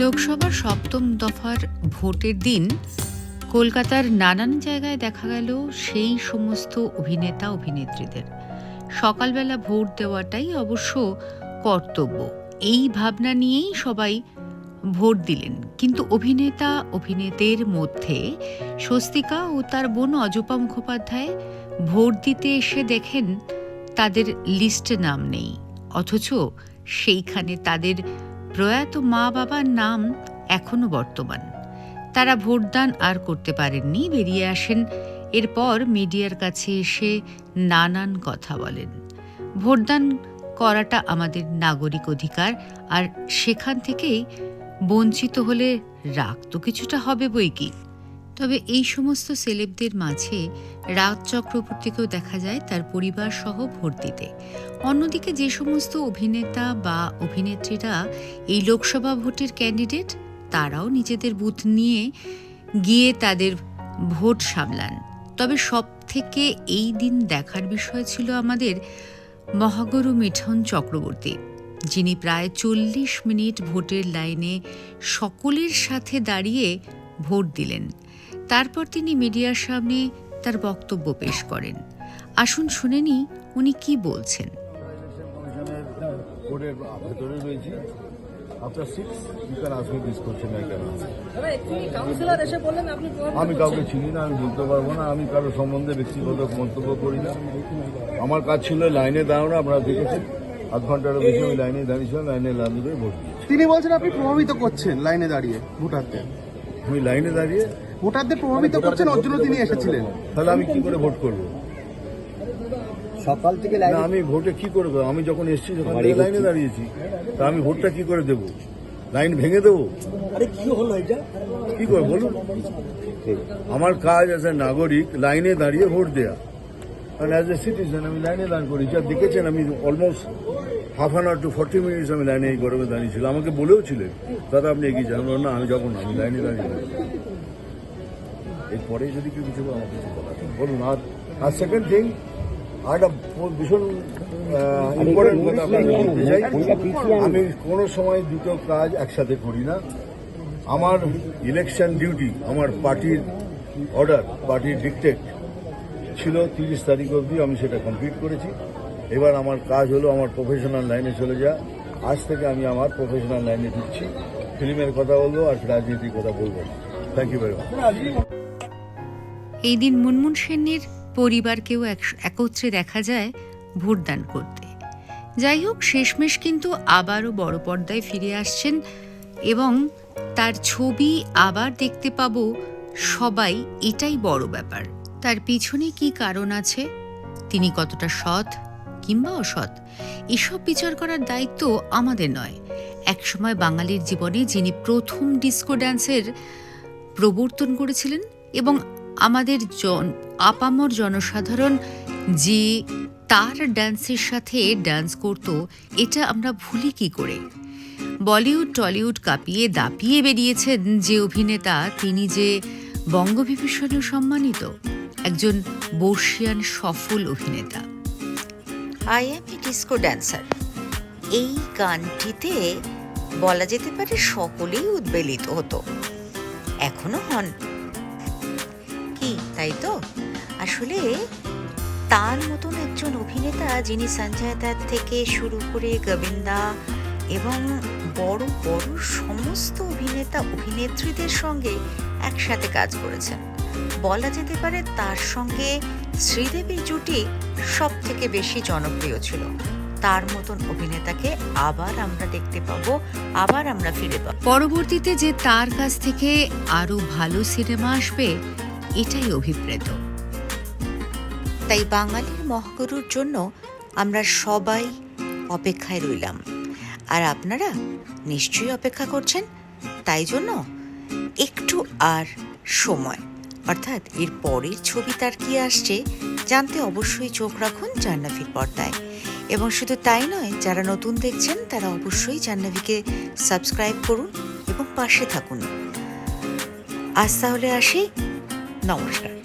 লোকসভার সপ্তম দফার ভোটের দিন কলকাতার নানান জায়গায় দেখা গেল সেই সমস্ত অভিনেতা, অভিনেত্রীদের। সকালবেলা ভোট দেওয়াটাই অবশ্য কর্তব্য। এই ভাবনা নিয়েই সবাই ভোট দিলেন। কিন্তু অভিনেতা অভিনেতের মধ্যে স্বস্তিকা ও তার বোন অজপা মুখোপাধ্যায় ভোট দিতে এসে দেখেন তাদের লিস্টে নাম নেই। অথচ সেইখানে তাদের প্রয়াত মা বাবার নাম এখনও বর্তমান। তারা ভোটদান আর করতে পারেননি, বেরিয়ে আসেন। এরপর মিডিয়ার কাছে এসে নানান কথা বলেন। ভোটদান করাটা আমাদের নাগরিক অধিকার আর সেখান থেকেই বঞ্চিত হলে রাগ তো কিছুটা হবে বই কি তবে এই সমস্ত সেলেবদের মাঝে রাজ চক্রবর্তীকেও দেখা যায় তার পরিবার সহ ভোট দিতে। অন্যদিকে যে সমস্ত অভিনেতা বা অভিনেত্রীরা এই লোকসভা ভোটের ক্যান্ডিডেট, তারাও নিজেদের বুথ নিয়ে গিয়ে তাদের ভোট সামলান। তবে সব থেকে এই দিন দেখার বিষয় ছিল আমাদের মহাগুরু মিঠন চক্রবর্তী, যিনি প্রায় চল্লিশ মিনিট ভোটের লাইনে সকলের সাথে দাঁড়িয়ে ভোট দিলেন। তারপর তিনি মিডিয়ার সামনে তার বক্তব্য পেশ করেন। আসুন শুনেনি উনি কি বলছেন। কমিশনের কোর্টের ভেতরে রয়েছি after six you can ask me this question I can দাদা একচুয়ালি কাউন্সিলর এসে বললেন আপনি প্রভাবিত আমি কাউকে চিনি না আমি বলতে পারব না আমি কারও সম্বন্ধে ব্যক্তিগত মন্তব্য করি না। আমার কাজ ছিল লাইনে দাঁড়ানো আপনারা দেখেছেন। আধ ঘন্টারও বেশি আমি লাইনে দাঁড়িয়েছিলাম লাইনে লাইনে ভোট তিনি বলছেন আপনি প্রভাবিত করছেন লাইনে দাঁড়িয়ে ভোটারদের। আমি লাইনে দাঁড়িয়ে ভোটারদের প্রভাবিত করছেন ওর জন্য তিনি এসেছিলেন। তাহলে আমি কি করে ভোট করব? সকাল থেকে না আমি ভোটে কি করে করব? আমি যখন এসেছি যখন লাইনে দাঁড়িয়েছি তা আমি ভোটটা কি করে দেবো? লাইন ভেঙে দেবো? আরে কি হলো এটা? কি করে বলুন? আমার কাজ অ্যাজ এ নাগরিক লাইনে দাঁড়িয়ে ভোট দেয়া। কারণ অ্যাজ এ সিটিজেন আমি লাইনে দাঁড় করি যা দেখেছেন আমি almost half an hour two forty minutes আমি লাইনে এই গরমে দাঁড়িয়েছিলাম আমাকে বলেও ছিলেন দাদা আপনি এগিয়ে যান। না আমি যাব না আমি লাইনে দাঁড়িয়ে আছি। এরপরে যদি কেউ কিছু আমার কিছু বলার বলুন আর আর সেকেন্ড থিং আর একটা ভীষণ ইম্পর্টেন্ট কথা আমি কোনো সময় দুটো কাজ একসাথে করি না। আমার ইলেকশন ডিউটি আমার পার্টির অর্ডার পার্টির ডিকটেট ছিল তিরিশ তারিখ অবধি আমি সেটা কমপ্লিট করেছি। এবার আমার কাজ হলো আমার প্রফেশনাল লাইনে চলে যা আজ থেকে আমি আমার প্রফেশনাল লাইনে ঢুকছি ফিল্মের কথা বলব আর রাজনীতির কথা বলব। থ্যাংক ইউ ভেরি মাচ এই দিন মুনমুন সেনের পরিবারকেও এক- একত্রে দেখা যায় ভোটদান করতে। যাই হোক, শেষমেশ কিন্তু আবারও বড় পর্দায় ফিরে আসছেন এবং তার ছবি আবার দেখতে পাবো সবাই, এটাই বড় ব্যাপার। তার পিছনে কি কারণ আছে? তিনি কতটা সৎ কিংবা অসৎ? এসব বিচার করার দায়িত্ব আমাদের নয়। একসময় বাঙালির জীবনে যিনি প্রথম ডিস্কো ড্যান্সের প্রবর্তন করেছিলেন এবং আমাদের জন, আপামর জনসাধারণ যে তার ড্যান্সের সাথে ড্যান্স করত, এটা আমরা ভুলি কি করে? বলিউড, টলিউড কাঁপিয়ে দাপিয়ে বেরিয়েছেন যে অভিনেতা, তিনি যে বঙ্গবিভূষণে সম্মানিত, একজন বর্ষিয়ান সফল অভিনেতা। I am a disco dancer এই গানটিতে বলা যেতে পারে সকলেই উদ্বেলিত হতো। এখনও হন। তাই তো? আসলে তার মতন একজন অভিনেতা যিনি সঞ্জয় দত্ত থেকে শুরু করে গোবিন্দা এবং বড় বড় সমস্ত অভিনেতা, অভিনেত্রীদের সঙ্গে একসাথে কাজ করেছেন। বলা যেতে পারে তার সঙ্গে শ্রীদেবীর জুটি সব থেকে বেশি জনপ্রিয় ছিল। তার মতন অভিনেতাকে আবার আমরা দেখতে পাবো, আবার আমরা ফিরে পাবো। পরবর্তীতে যে তার কাছ থেকে আরও ভালো সিনেমা আসবে এটাই অভিপ্রেত। তাই বাঙালির মহাগুরুর জন্য আমরা সবাই অপেক্ষায় রইলাম। আর আপনারা নিশ্চয়ই অপেক্ষা করছেন, তাই জন্য একটু আর সময়। অর্থাৎ এর পরের ছবি তার কি আসছে, জানতে অবশ্যই চোখ রাখুন জাহ্নবীর পর্দায়। এবং শুধু তাই নয়, যারা নতুন দেখছেন, তারা অবশ্যই জাহ্নবীকে সাবস্ক্রাইব করুন এবং পাশে থাকুন। আজ তাহলে আসি 那我